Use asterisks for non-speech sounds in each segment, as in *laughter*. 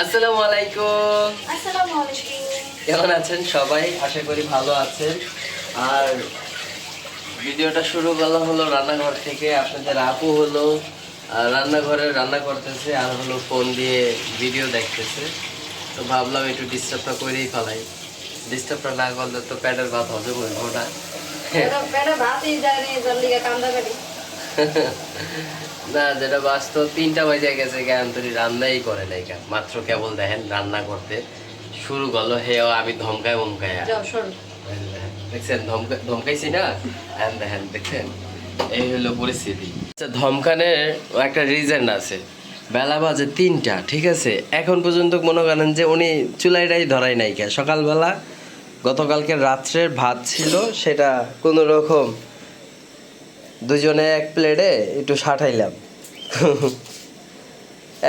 আসসালামু আলাইকুম। আসসালামু আলাইকুম। কেমন আছেন সবাই? আশা করি ভালো আছেন। আর ভিডিওটা শুরু করা হলো রান্নাঘর থেকে। আপনাদের আপু হলো রান্নাঘরে রান্না করতেছে আর হলো ফোন দিয়ে ভিডিও দেখতেছে। তো ভাবলাম একটু ডিস্টার্বটা করেই ফেলাই। ডিস্টার্বটা না করলে তো প্যাডের ভাত হজম হইব না। *laughs* নি যেটা বাস্তব তিনটা বাজে গেছে তুই রান্নাই করে নাই মাত্র কেবল দেখেন রান্না করতে শুরু করল হেও আমি ধমকায় মমকায়। দেখছেন? ধমকা- ধমকাইছি না? হ্যান দেখেন দেখছেন? এই হলো পরিস্থিতি। আচ্ছা ধমকানের একটা রিজন আছে। বেলা বাজে তিনটা ঠিক আছে? এখন পর্যন্ত মনে করেন যে উনি চুলাইটাই ধরাই নাই সকালবেলা গতকালকে রাত্রের ভাত ছিল সেটা কোনো রকম দুজনে এক প্লেটে একটু সাঠাইলাম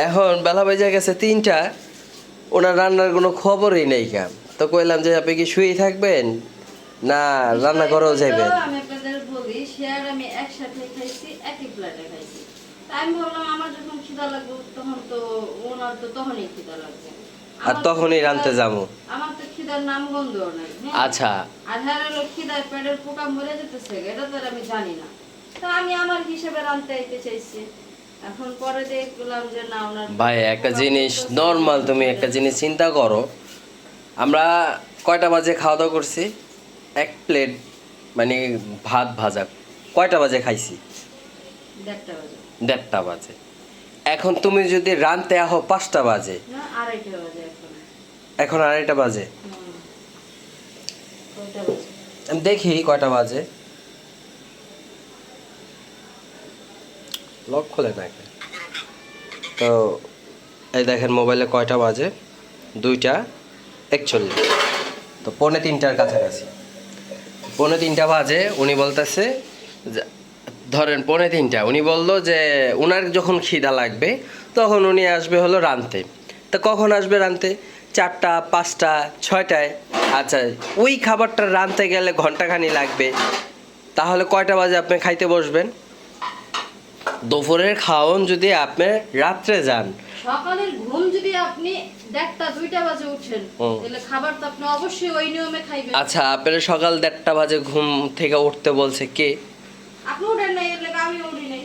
এখন বেলা বেজে গেছে তিনটা ওনার রান্নার কোনো খবরই নেই কেন তো কইলাম যে আপনি কি শুয়েই থাকবেন? না রান্না করেও যাবেন আমি আপনাদের বলি শেয়ার আমি একসাথে খাইছি একই প্লেটে খাইছি। আমি ভাবলাম আমার যখন খিদা লাগবে তখন তো ওনার তো তখনই খিদা লাগবে। আর তখনই রানতে যাব। আমার তো খিদার নাম গন্ধ নাই? আচ্ছা। আর হ্যাঁ খিদার পেটের পোকা মরে যেতেছে এটা তো আমি জানি না। তো আমি আমার হিসেবে রানতে আইতে চাইছি। এখন পরে দেখলাম যে না ওনার ভাই একটা জিনিস নর্মাল তুমি একটা জিনিস চিন্তা করো। আমরা কয়টা বাজে খাওয়া দাওয়া করছি? এক প্লেট মানে ভাত ভাজা। কয়টা বাজে খাইছি? দেড়টা বাজে। দেড়টা বাজে। এখন তুমি যদি রানতে আহো পাঁচটা বাজে। এখন। আড়াইটা বাজে? দেখি কয়টা বাজে। লক খোলে না? তো এই দেখেন মোবাইলে কয়টা বাজে? দুইটা একচল্লিশ। তো পৌনে তিনটার কাছাকাছি। পৌনে তিনটা বাজে, উনি বলতেছে ধরেন পৌনে তিনটা, উনি বলল যে ওনার যখন খিদা লাগবে, তখন উনি আসবে হলো রানতে। তো কখন আসবে রানতে? চারটা, পাঁচটা, ছয়টায়। আচ্ছা ওই খাবারটা রানতে গেলে ঘন্টাখানি লাগবে। তাহলে কয়টা বাজে আপনি খাইতে বসবেন? দুপুরের খাওয়ন যদি আপনি রাত্রে যান। সকালের ঘুম যদি আপনি দেড়টা দুইটা বাজে উঠেন তাহলে খাবার তো আপনি অবশ্যই ওই নিয়মে খাইবেন। আচ্ছা আপনার সকাল দেড়টা বাজে ঘুম থেকে উঠতে বলছে কে? আপনি উঠেন নাই এর আমি উঠি নাই।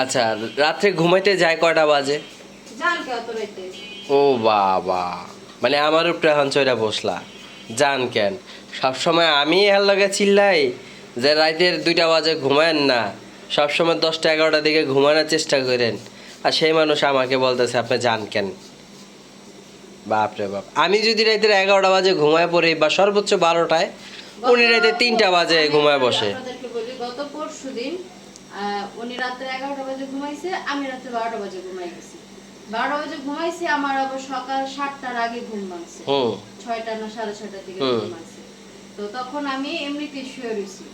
আচ্ছা রাত্রে ঘুমাইতে যায় কয়টা বাজে? জান কে অত রাইতে? ও বাবা মানে আমার উপরে চইরা বসলা। জান কেন? সবসময় আমি এর লগে চিল্লাই যে রাতের দুইটা বাজে ঘুমায়েন না। সবসময় দশটা এগারোটার দিকে ঘুমানোর চেষ্টা করেন। আর সেই মানুষ আমাকে বলতেছে আপনি জান কেন? বাপরে বাপ। আমি যদি রাতের এগারোটা বাজে ঘুমায় পড়ি বা সর্বোচ্চ বারোটায় উনি রাতে তিনটা বাজে ঘুমায় বসে। গত পরশু দিন উনি রাত্রে এগারোটা বাজে ঘুমাইছে আমি রাত্রে বারোটা বাজে ঘুমাই গেছি। বারোটা বাজে ঘুমাইছি আমার আবার সকাল সাতটার আগে ঘুম ভাঙছে। ছয়টা না সাড়ে ছয়টার দিকে। ঘুম আসছে তো তখন আমি এমনিতে শুয়ে রয়েছি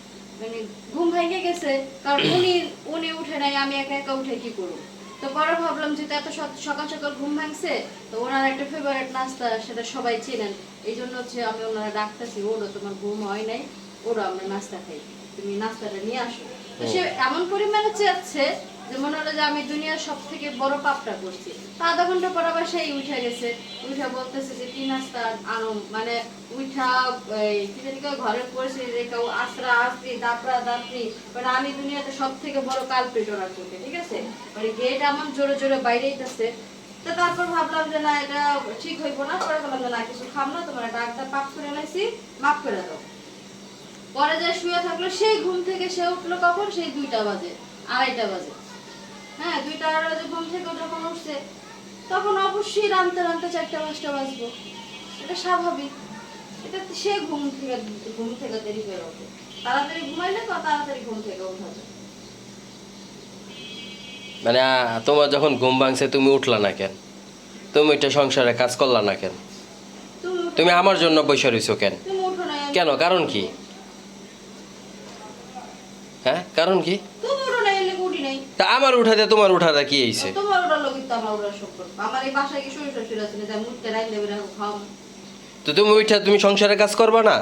মানে ঘুম ভেঙে গেছে কারণ উনি উনি উঠে নাই আমি একা একা উঠে কি করব? তো পরে ভাবলাম যে এত সকাল সকাল ঘুম ভাঙছে তো ওনার একটা ফেভারিট নাস্তা সেটা সবাই চেনেন। এই জন্য হচ্ছে আমি ওনারা ডাকতেছি ওরও তোমার ঘুম হয় নাই ওরও আমরা নাস্তা খাই। তুমি নাস্তাটা নিয়ে আসো। তো সে এমন পরিমাণে চেয়েছে যে মনে হলো যে আমি দুনিয়ার সব থেকে বড় পাপটা করছি। তো আধা ঘণ্টা পর আবার সেই উঠে গেছে। উঠে বলতেছে যে কি নাস্তা আনো মানে উঠা কি জানি কয়, ঘরের পরিস্থিতি দেখে, ও আশ্রা আশ্রি দাপড়া, দাপড়ি মানে আমি দুনিয়াতে সব থেকে বড় কালপেট ওরা চোখে ঠিক আছে? মানে গেট এমন জোরে জোরে বাইরে যেতেছে তো তারপর ভাবলাম যে, না, এটা ঠিক হইব না। পরে বললাম যে, না, কিছু খাম না, তোমার ডাক্তার পাক করে নাইছি মাফ করে দাও। পরে যে শুয়ে থাকল, সেই ঘুম থেকে সে উঠল কখন? সেই দুইটা বাজে, আড়াইটা বাজে। হ্যাঁ দুইটা আড়াই ঘুম থেকে যখন উঠছে তখন অবশ্যই চারটা পাঁচটা বাজবো। এটা স্বাভাবিক। এটা সে ঘুম থেকে ঘুম থেকে দেরি ওঠে। তাড়াতাড়ি ঘুমাইলে তো তাড়াতাড়ি ঘুম থেকে ওঠা যায়। মানে তোমার যখন ঘুম ভাঙছে তুমি উঠলা না কেন? তুমি এটা সংসারে কাজ করলা না কেন? তুমি আমার জন্য বসে রইছো কেন? কেন? কারণ কি? হ্যাঁ? কারণ কি তুমি উঠো না এলে উঠি নাই তা আমার উঠাতে তোমার উঠাতে কি হইছে? তোমার উঠা লোক তো আমার উঠা সব আমার এই বাসায় কি শুই শুই শুই আছে যা রাই লেবে বেরা খাও তো তুমি উঠা তুমি সংসারের কাজ করবা না?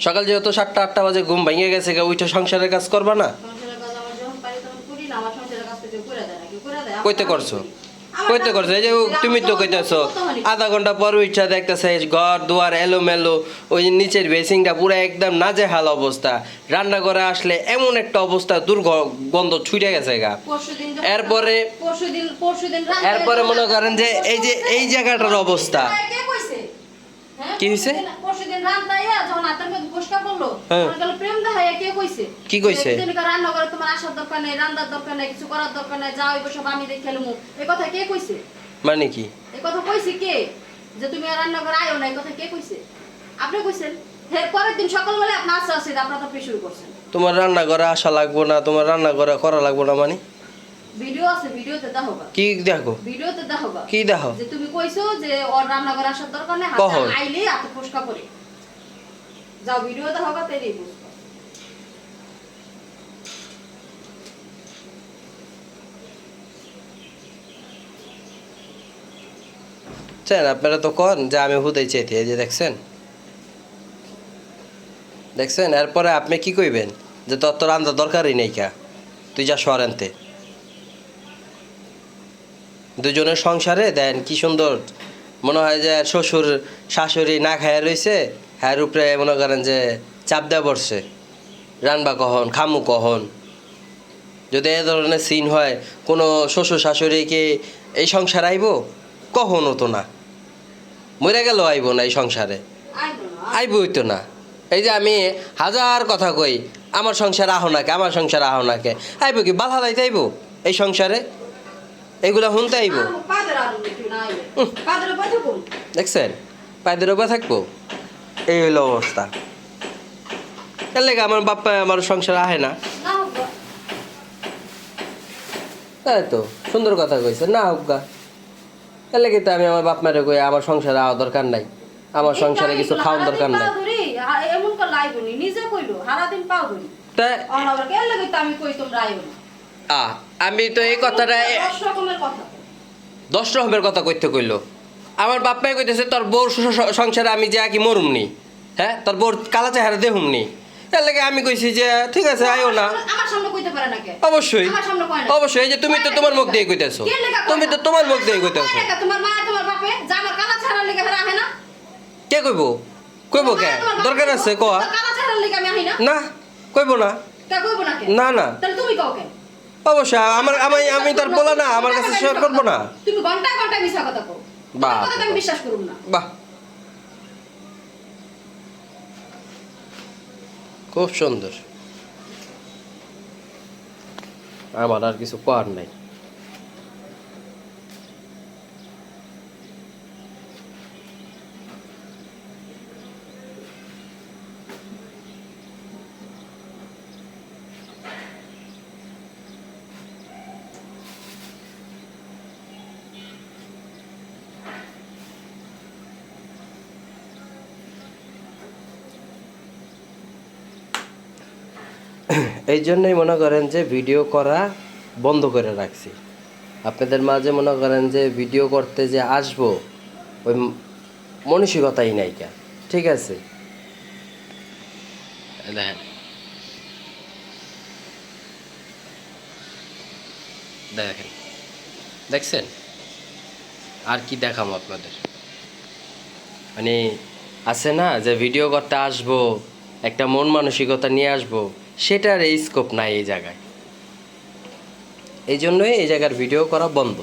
সকাল যেহেতু সাতটা আটটা বাজে ঘুম ভাঙিয়ে গেছে গা, উঠে সংসারের কাজ করবা না? সংসারের কাজ আমার যখন পারি তখন করি না আমার সংসারের কাজ তো করে দেয় না কেউ করে দেয় কইতে করছ? কইতে করছ যে তুমি তো কইতেছো আধা ঘণ্টা পর ইচ্ছা দেখতেছে ঘর দুয়ার এলো মেলো ওই নিচের বেসিংটা পুরো একদম নাজেহাল অবস্থা। রান্না করে আসলে এমন একটা অবস্থা দুর্গন্ধ ছুটে গেছে গা। এরপরে- এরপরে মনে করেন যে এই যে এই জায়গাটার অবস্থা। কে কইছে? হ্যাঁ, পরশুদিন- পরশুদিন যখন হাতের মধ্যে ফোসকা পড়ল। তখন গেল প্রেম দেখাইয়া কে কইছে? কি কইছে? যে রান্না করে তোমার আসার দরকার নেই, রান্নার দরকার নেই, কিছু করার দরকার নেই, যা হইবো সব আমি দেখে লমু। এ কথা কে কইছে? মানে কি কথা কইছে কে? যে তুমি রান্না করে না, কথা কে কইছে? আপনি কইছেন? এর পরের দিন সকালবেলায় আপনি আস্তে আস্তে আপনার তো শুরু করছেন তোমার রান্না করে আসা লাগবো না তোমার রান্না করে করা লাগবো না মানে ভিডিও আছে ভিডিওতে। কি দেখো? ভিডিওতে। কি যে তুমি কইছো যে ওর রান্না করে আসার দরকার নেই হাতে আইলে হাতে ফোসকা পড়ে যাও ভিডিও বুঝব। চেন আপনারা তো কন যে আমি হুদাই চেয়েছি এই যে দেখছেন? দেখছেন? এরপরে আপনি কি কইবেন? যে তোর তো রান্না দরকারই নেই কা। তুই যা আনতে। দুজনের সংসারে, দেন কি সুন্দর। মনে হয় যে শ্বশুর, শাশুড়ি না খাইয়া রইছে, হ্যার উপরে মনে করেন যে চাপ দেওয়া পড়ছে। রানবা কখন, খামু কখন? যদি এ ধরনের সিন হয়, কোনো শ্বশুর, শাশুড়ি কি এই সংসার আইব? কখন হতো না। মরে গেল আইব না এই সংসারে। আইবই তো না। এই যে আমি হাজার কথা কই, আমার সংসার আহ নাকে, আমার সংসার আহ নাকে। আইব কি বালহালাইতে আইব এই সংসারে? এগুলা শুনতে আইব। দেখছেন? পায়দের উপরে থাকব? এই হইল অবস্থা। এর লেগে আমার বাপ্পা আমার সংসার আহে না। তাই তো সুন্দর কথা কইছে না হোক গা। এর লেগে তো আমি আমার বাপ মারে কই আমার সংসারে আওয়া দরকার নাই। আমার সংসারে কিছু খাওয়ার দরকার নাই। এমন করে লাইব নিজে কইলো পাও লাগে তো আমি কই তোমরা আইও না? আ আমি তো এই কথাটা দশ রকমের কথা। কইতে কইলো। আমার বাপ্পাই কইতেছে তোর বউর সংসারে আমি যা কি মরুমনি হ্যাঁ? তোর বউর কালা চেহারা দেহুমনি এর লাগে আমি কইছি যে ঠিক আছে আইও না। অবশ্যই। অবশ্যই এই যে তুমি তো তোমার মুখ দিয়ে কইতেছো। তুমি তো তোমার মুখ দিয়ে কইতেছো। কে? কইব? কইব কে? দরকার আছে কয়া? না। কইব না। না না তুমি কও কেন অবশ্যই আমার আমি আমি তার বলা না আমার কাছে শেয়ার করব না। তুমি ঘণ্টা ঘণ্টা মিছা কথা কও। বাহ। কথা আমি বিশ্বাস করব না। বাহ। খুব সুন্দর। আমার আর কিছু করার নাই। এই জন্যই মনে করেন যে ভিডিও করা বন্ধ করে রাখছি। আপনাদের মাঝে মনে করেন যে ভিডিও করতে যে আসব, ওই মানসিকতাই নাই কা। ঠিক আছে? দেখেন। দেখেন। দেখছেন? আর কি দেখাম আপনাদের? মানে আছে না যে ভিডিও করতে আসব, একটা মন মানসিকতা নিয়ে আসব সেটার এই স্কোপ নাই এই জায়গায়। এই জন্যই এই জায়গার ভিডিও করা বন্ধ।